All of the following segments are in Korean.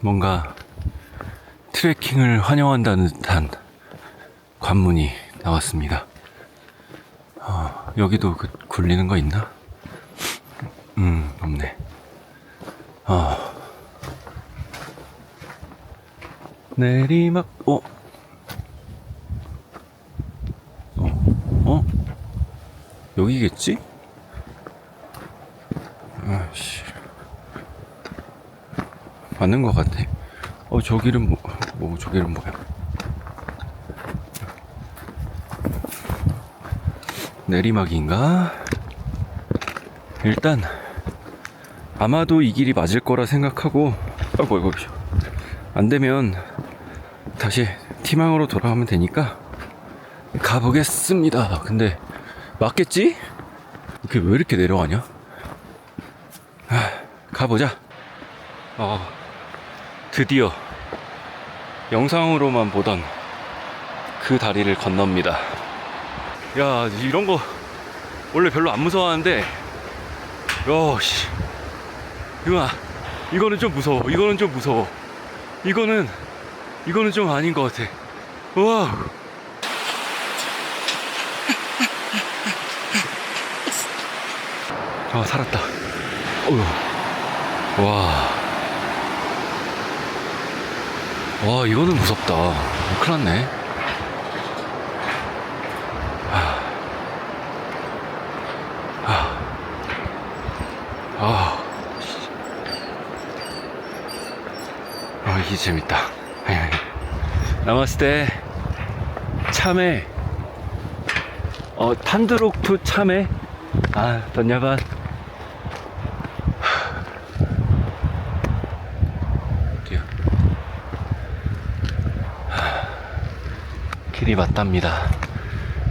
뭔가 트레킹을 환영한다는 듯한 관문이 나왔습니다. 어, 여기도 그 굴리는 거 있나? 음, 없네. 아. 내리막, 어? 어? 어? 여기겠지? 아씨. 맞는 것 같아. 어, 저 길은 뭐, 뭐, 저 길은 뭐야? 내리막인가? 일단, 아마도 이 길이 맞을 거라 생각하고, 아이고, 아이고, 안 되면 다시 티망으로 돌아가면 되니까 가보겠습니다. 근데, 맞겠지? 이게 왜 이렇게 내려가냐? 아, 가보자. 어, 드디어 영상으로만 보던 그 다리를 건넙니다. 야, 이런 거 원래 별로 안 무서워하는데, 야, 씨. 이거, 이거는 좀 무서워. 이거는 좀 무서워. 이거는, 이거는 좀 아닌 것 같아. 와. 아, 살았다. 어휴. 와. 와, 이거는 무섭다. 큰일 났네. 아. 아, 이게 재밌다. 나마스테. 참외. 어, 탄드록투 참외. 아, 던야반. 어디야? 길이 맞답니다.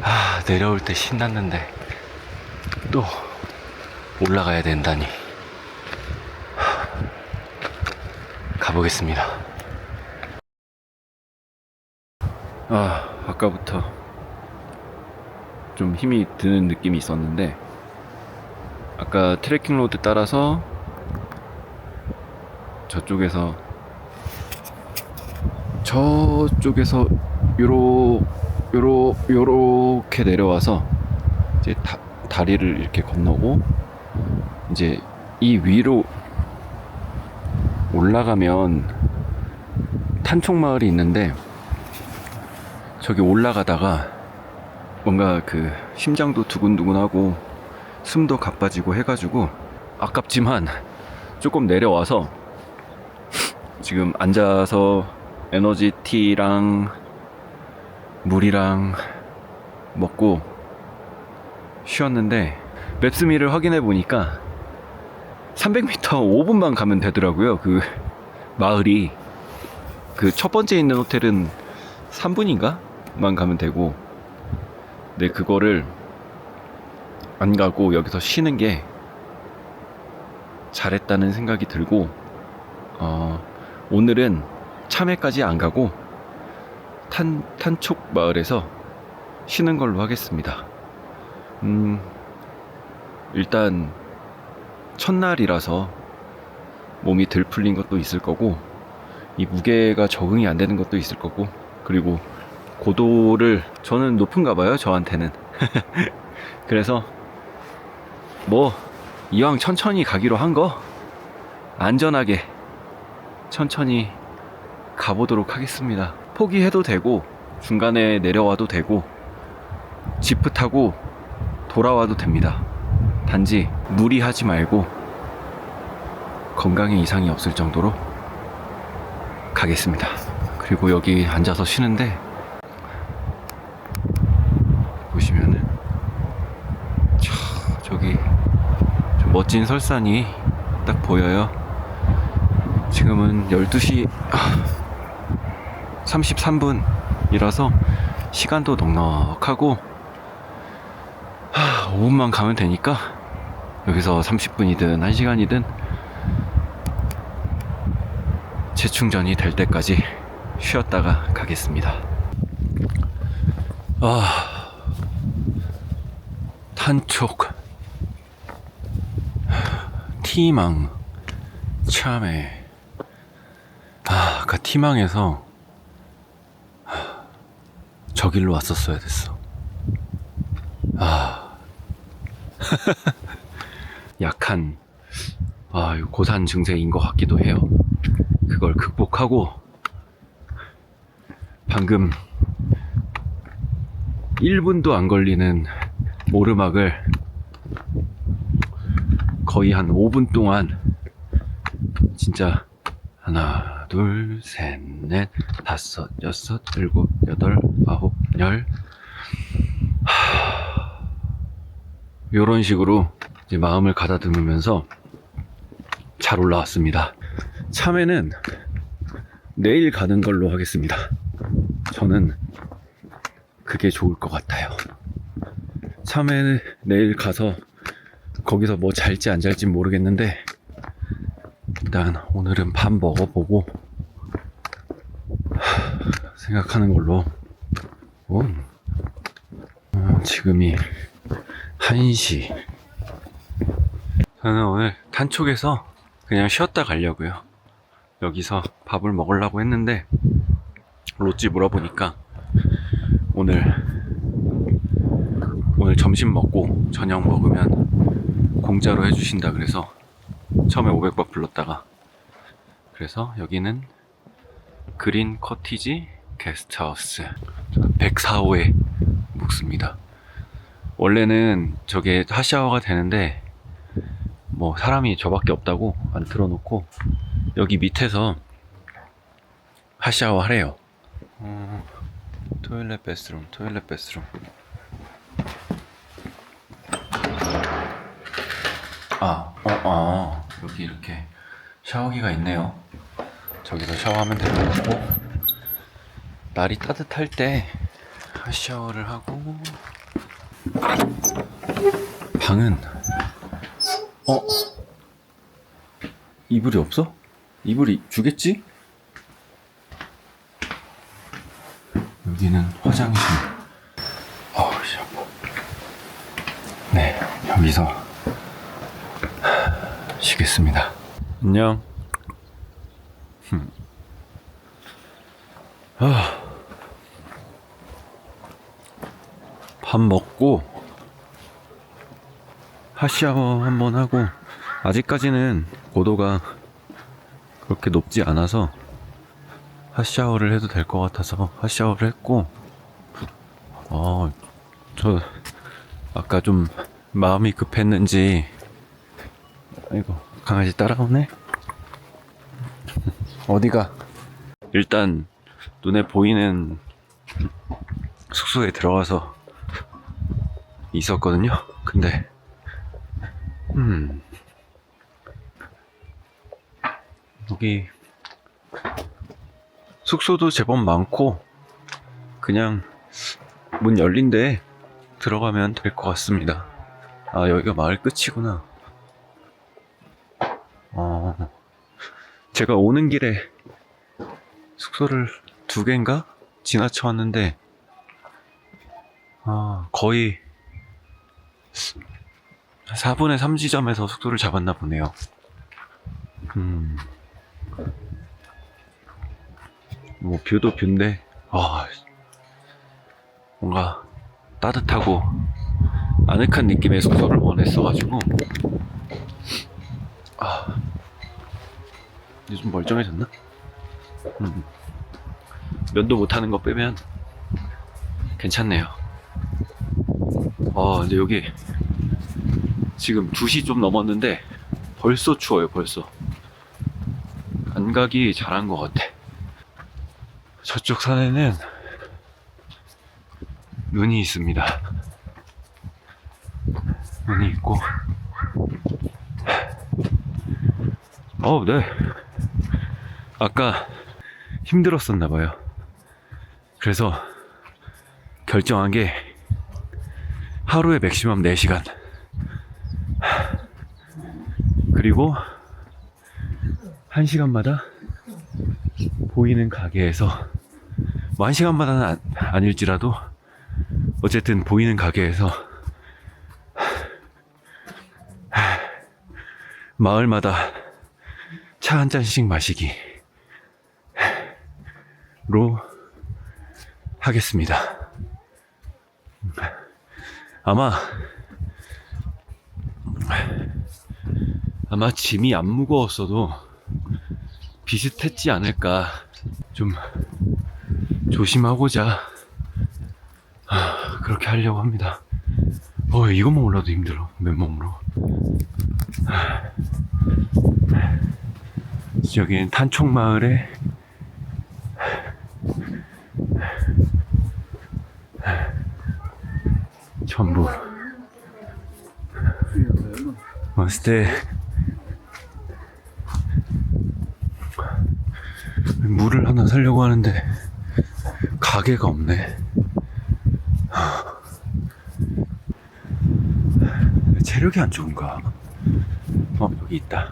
아, 내려올 때 신났는데. 또. 올라가야 된다니. 하, 가보겠습니다. 아, 아까부터 좀 힘이 드는 느낌이 있었는데, 아까 트레킹 로드 따라서 저쪽에서 저쪽에서 요로 요로 요렇게 내려와서 이제 다, 다리를 이렇게 건너고 이제 이 위로 올라가면 탄촉 마을이 있는데 저기 올라가다가 뭔가 그 심장도 두근두근하고 숨도 가빠지고 해가지고 아깝지만 조금 내려와서 지금 앉아서 에너지 티랑 물이랑 먹고 쉬었는데 맵스미를 확인해 보니까 300m 5분만 가면 되더라고요. 그 마을이 그 첫 번째 있는 호텔은 3분인가만 가면 되고 네 그거를 안 가고 여기서 쉬는 게 잘했다는 생각이 들고 어, 오늘은 참외까지 안 가고 탄 탄촉 마을에서 쉬는 걸로 하겠습니다. 음 일단 첫날이라서 몸이 덜 풀린 것도 있을 거고 이 무게가 적응이 안 되는 것도 있을 거고 그리고 고도를 저는 높은가 봐요 저한테는 그래서 뭐 이왕 천천히 가기로 한 거 안전하게 천천히 가보도록 하겠습니다 포기해도 되고 중간에 내려와도 되고 지프 타고 돌아와도 됩니다 단지 무리하지 말고 건강에 이상이 없을 정도로 가겠습니다. 그리고 여기 앉아서 쉬는데 보시면은 저, 저기 저 멋진 설산이 딱 보여요. 지금은 12시 33분이라서 시간도 넉넉하고 5분만 가면 되니까 여기서 30분이든 1시간이든 재충전이 될 때까지 쉬었다가 가겠습니다. 아, 탄촉, 티망, 참외. 아, 아까 티망에서 하, 저 길로 왔었어야 됐어. 아. 약한, 아, 고산 증세인 것 같기도 해요. 그걸 극복하고, 방금 1분도 안 걸리는 오르막을 거의 한 5분 동안 진짜 하나, 둘, 셋, 넷, 다섯, 여섯, 일곱, 여덟, 아홉, 열. 하... 요런 식으로 이제 마음을 가다듬으면서 잘 올라왔습니다. 참외는 내일 가는 걸로 하겠습니다. 저는 그게 좋을 것 같아요. 참외는 내일 가서 거기서 뭐 잘지 안 잘지 모르겠는데 일단 오늘은 밥 먹어보고 하, 생각하는 걸로 오. 어, 지금이 1시. 저는 오늘 단촉에서 그냥 쉬었다 가려고요. 여기서 밥을 먹으려고 했는데 롯지 물어보니까 오늘 오늘 점심 먹고 저녁 먹으면 공짜로 해주신다 그래서 처음에 500바 불렀다가 그래서 여기는 그린 커티지 게스트하우스 104호에 묵습니다. 원래는 저게 핫샤워가 되는데 뭐 사람이 저밖에 없다고 안 틀어놓고 여기 밑에서 핫샤워 하래요. 어, 토일렛 베스룸, 토일렛 베스룸. 아, 어, 어, 여기 이렇게 샤워기가 있네요. 저기서 샤워하면 되는 거고, 날이 따뜻할 때 핫샤워를 하고, 방은, 어? 이불이 없어? 이불이 주겠지? 여기는 화장실. 어우, 샤워. 네, 여기서 쉬겠습니다. 안녕. 흠. 아. 밥 먹고 핫 샤워 한번 하고 아직까지는 고도가 그렇게 높지 않아서 핫샤워를 해도 될 것 같아서 핫샤워를 했고 어, 저 아까 좀 마음이 급했는지 아이고 강아지 따라오네. 어디가? 일단 눈에 보이는 숙소에 들어가서 있었거든요. 근데 음. 여기 숙소도 제법 많고 그냥 문 열린데 들어가면 될 것 같습니다. 아 여기가 마을 끝이구나. 어, 제가 오는 길에 숙소를 두 개인가 지나쳐 왔는데, 아, 거의 4분의 3 지점에서 숙소를 잡았나 보네요. 음, 뭐, 뷰도 뷰인데, 와, 뭔가 따뜻하고 아늑한 느낌의 숙소를 원했어가지고, 아, 요즘 멀쩡해졌나? 음. 면도 못하는 거 빼면 괜찮네요. 아, 근데 여기 지금 2시 좀 넘었는데 벌써 추워요, 벌써. 안 가기 잘한 것 같아. 저쪽 산에는 눈이 있습니다. 눈이 있고, 어, 네. 아까 힘들었었나 봐요. 그래서 결정한 게 하루에 맥시멈 4시간. 그리고 1시간마다 보이는 가게에서 뭐 1시간마다는 안, 아닐지라도 어쨌든 보이는 가게에서 마을마다 차 한 잔씩 마시기. 하겠습니다. 아마 아마 짐이 안 무거웠어도 비슷했지 않을까 좀 조심하고자 아, 그렇게 하려고 합니다. 어 이것만 올라도 힘들어 맨몸으로. 여기는 탄총 마을에 전부 왔을 때 물을 하나 사려고 하는데 가게가 없네. 체력이 안 좋은가? 어 여기 있다.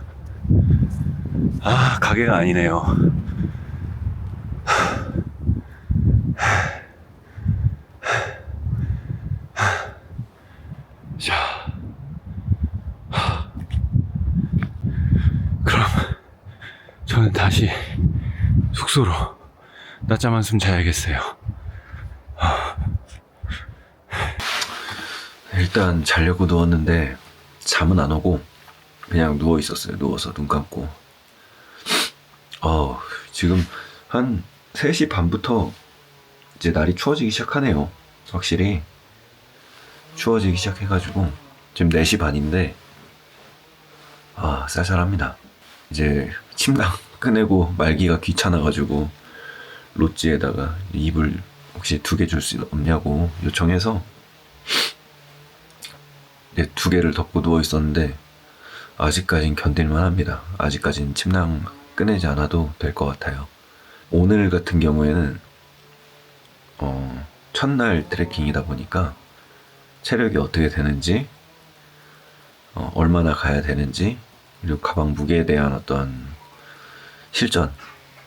아 가게가 아니네요. 자, 그럼 저는 다시 숙소로 낮잠 한숨 자야겠어요. 일단 자려고 누웠는데 잠은 안 오고 그냥 누워 있었어요. 누워서 눈 감고. 어, 지금 한 3시 반부터 이제 날이 추워지기 시작하네요. 확실히. 추워지기 시작해가지고 지금 4시 반인데 아 쌀쌀합니다 이제 침낭 꺼내고 말기가 귀찮아가지고 롯지에다가 이불 혹시 두 개 줄 수 없냐고 요청해서 이제 두 개를 덮고 누워 있었는데 아직까진 견딜만 합니다. 아직까진 침낭 꺼내지 않아도 될 것 같아요. 오늘 같은 경우에는 어, 첫날 트레킹이다 보니까 체력이 어떻게 되는지, 어, 얼마나 가야 되는지, 그리고 가방 무게에 대한 어떤 실전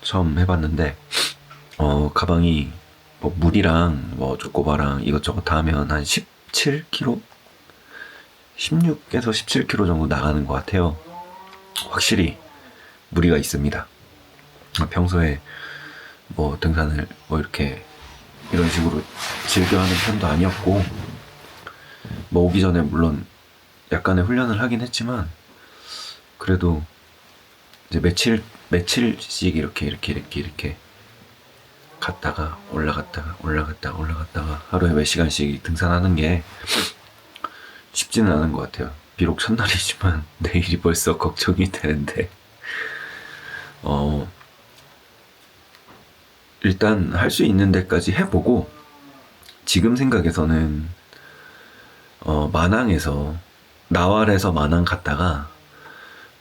처음 해봤는데, 어, 가방이 뭐 물이랑 뭐 쪼꼬바랑 이것저것 다 하면 한 17kg? 16에서 17kg 정도 나가는 것 같아요. 확실히 무리가 있습니다. 평소에 뭐 등산을 뭐 이렇게 이런 식으로 즐겨하는 편도 아니었고, 뭐 오기 전에 물론 약간의 훈련을 하긴 했지만 그래도 이제 며칠 며칠씩 이렇게 이렇게 이렇게 이렇게 갔다가 올라갔다가 올라갔다가 올라갔다가 하루에 몇 시간씩 등산하는 게 쉽지는 않은 것 같아요. 비록 첫날이지만 내일이 벌써 걱정이 되는데 어 일단 할 수 있는 데까지 해보고 지금 생각에서는 어, 마낭에서 나왈에서 마낭 갔다가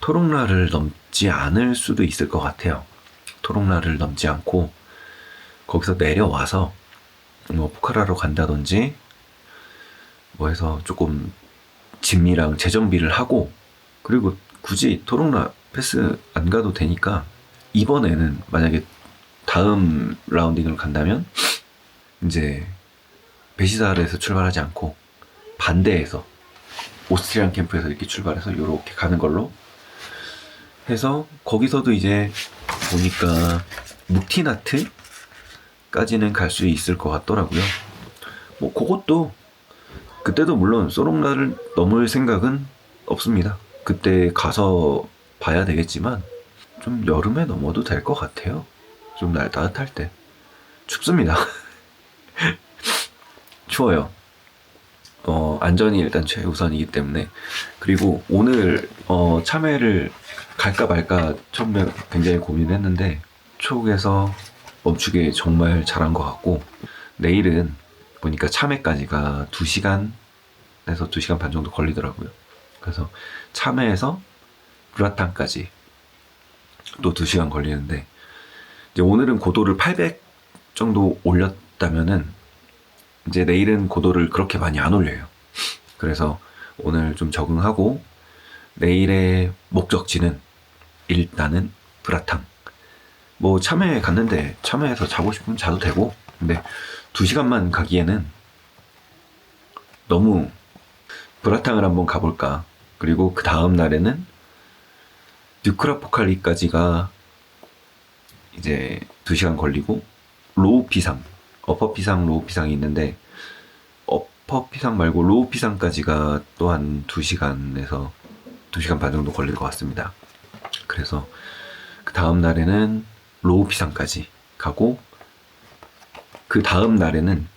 토롱라를 넘지 않을 수도 있을 것 같아요. 토롱라를 넘지 않고 거기서 내려와서 뭐 포카라로 간다든지 뭐 해서 조금 짐이랑 재정비를 하고 그리고 굳이 토롱라 패스 안 가도 되니까 이번에는 만약에 다음 라운딩을 간다면 이제 베시사르에서 출발하지 않고 반대에서 오스트리안 캠프에서 이렇게 출발해서 이렇게 가는 걸로 해서 거기서도 이제 보니까 묵티나트까지는 갈 수 있을 것 같더라고요. 뭐 그것도 그때도 물론 소롱라를 넘을 생각은 없습니다. 그때 가서 봐야 되겠지만 좀 여름에 넘어도 될 것 같아요. 좀 날 따뜻할 때 춥습니다. 추워요. 어, 안전이 일단 최우선이기 때문에 그리고 오늘 어, 참외를 갈까 말까 처음에 굉장히 고민했는데 촉에서 멈추기 정말 잘한 것 같고 내일은 보니까 참외까지가 2시간에서 2시간 반 정도 걸리더라고요. 그래서 참외에서 브라탄까지 또 2시간 걸리는데 이제 오늘은 고도를 800 정도 올렸다면은 이제 내일은 고도를 그렇게 많이 안 올려요. 그래서 오늘 좀 적응하고 내일의 목적지는 일단은 브라탕. 뭐 참외 갔는데 참외에서 자고 싶으면 자도 되고 근데 두 시간만 가기에는 너무 브라탕을 한번 가볼까. 그리고 그 다음 날에는 뉴크라포칼리까지가 이제 두 시간 걸리고 로우 피상, 어퍼 피상, 로우 피상이 있는데 어퍼 피상 말고 로우 피상까지가 또한 2시간에서 2시간 반 정도 걸릴 것 같습니다. 그래서 그 다음 날에는 로우 피상까지 가고 그 다음 날에는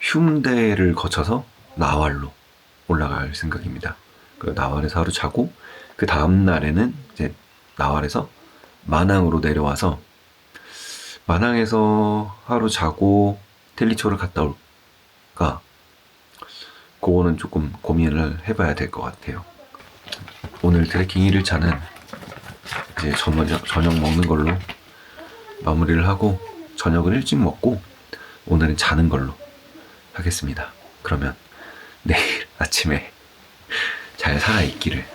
흉대를 거쳐서 나왈로 올라갈 생각입니다. 그 나왈에서 하루 자고 그 다음 날에는 이제 나왈에서 마낭으로 내려와서 마낭에서 하루 자고 텔리초를 갔다 올까 그거는 조금 고민을 해봐야 될 것 같아요. 오늘 트레킹 1일차는 이제 저녁, 저녁 먹는 걸로 마무리를 하고 저녁을 일찍 먹고 오늘은 자는 걸로 하겠습니다. 그러면 내일 아침에 잘 살아있기를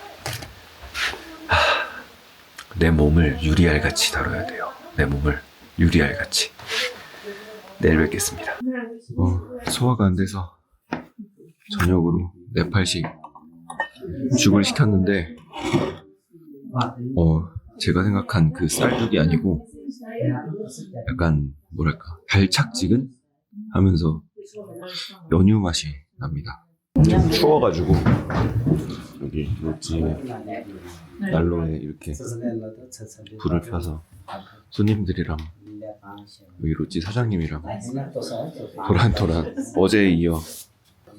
아, 내 몸을 유리알 같이 다뤄야 돼요. 내 몸을 유리알 같이 내일 뵙겠습니다. 어, 소화가 안 돼서 저녁으로 네팔식 죽을 시켰는데 어 제가 생각한 그 쌀죽이 아니고 약간 뭐랄까 달착지근 하면서 연유 맛이 납니다. 좀 추워가지고 여기 로지 난로에 이렇게 불을 펴서 손님들이랑 여기 로지 사장님이랑 도란도란. 어제에 이어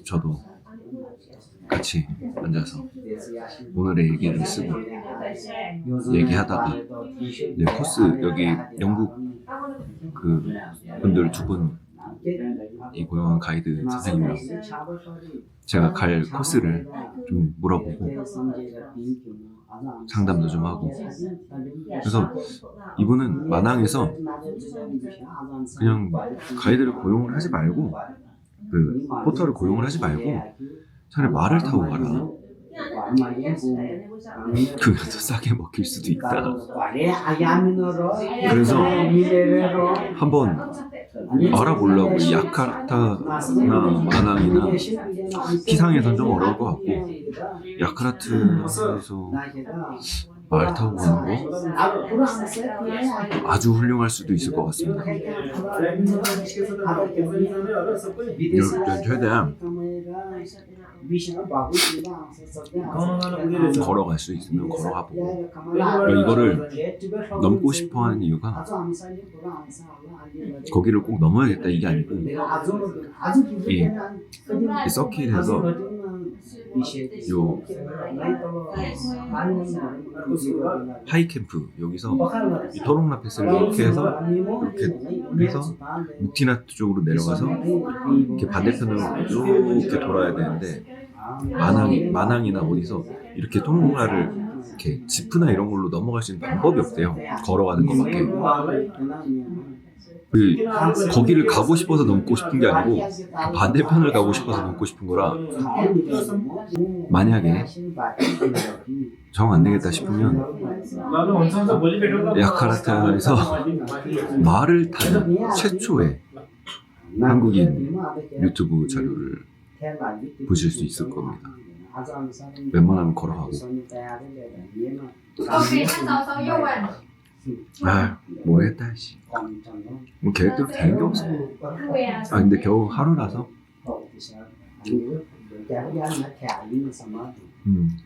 저도 같이 앉아서 오늘의 얘기를 쓰고 얘기하다가 네, 코스 여기 영국 그 분들 두 분 이 고용한 가이드 선생님이랑 제가 갈 코스를 좀 물어보고 상담도 좀 하고. 그래서 이분은 마낭에서 그냥 가이드를 고용을 하지 말고 그 포터를 고용을 하지 말고 차라리 말을 타고 가라. 그게 더 싸게 먹힐 수도 있다. 그래서 한번 알아보려고 이 야카르타나 마낭이나 피상에선 좀 어려울 것 같고 야카르트에서 말 타고 가는 거 아주 훌륭할 수도 있을 것 같습니다. 여- 최대한 걸어갈 수 있으면 걸어가 보고 이거를 넘고 싶어 하는 이유가 거기를 꼭 넘어야겠다 이게 아니고. 이, 이 서킷에서 요 하이캠프 여기서 이 토롱라 패스를 이렇게 해서 이렇게 해서 무티나트 쪽으로 내려가서 이렇게 반대편으로 이렇게 돌아야 되는데 마낭 마낭이나 어디서 이렇게 토롱라를 이렇게 지프나 이런 걸로 넘어갈 수 있는 방법이 없대요. 걸어가는 것밖에. 그 거기를 가고 싶어서 넘고 싶은 게 아니고 그 반대편을 가고 싶어서 넘고 싶은 거라 만약에 정 안 되겠다 싶으면 야카르타에서 말을 타는 최초의 한국인 유튜브 자료를 보실 수 있을 겁니다. 웬만하면 걸어가고. 아 모르겠다 씨. 뭐 계획대로 되는 게 없어. 아 근데 겨우 하루라서 음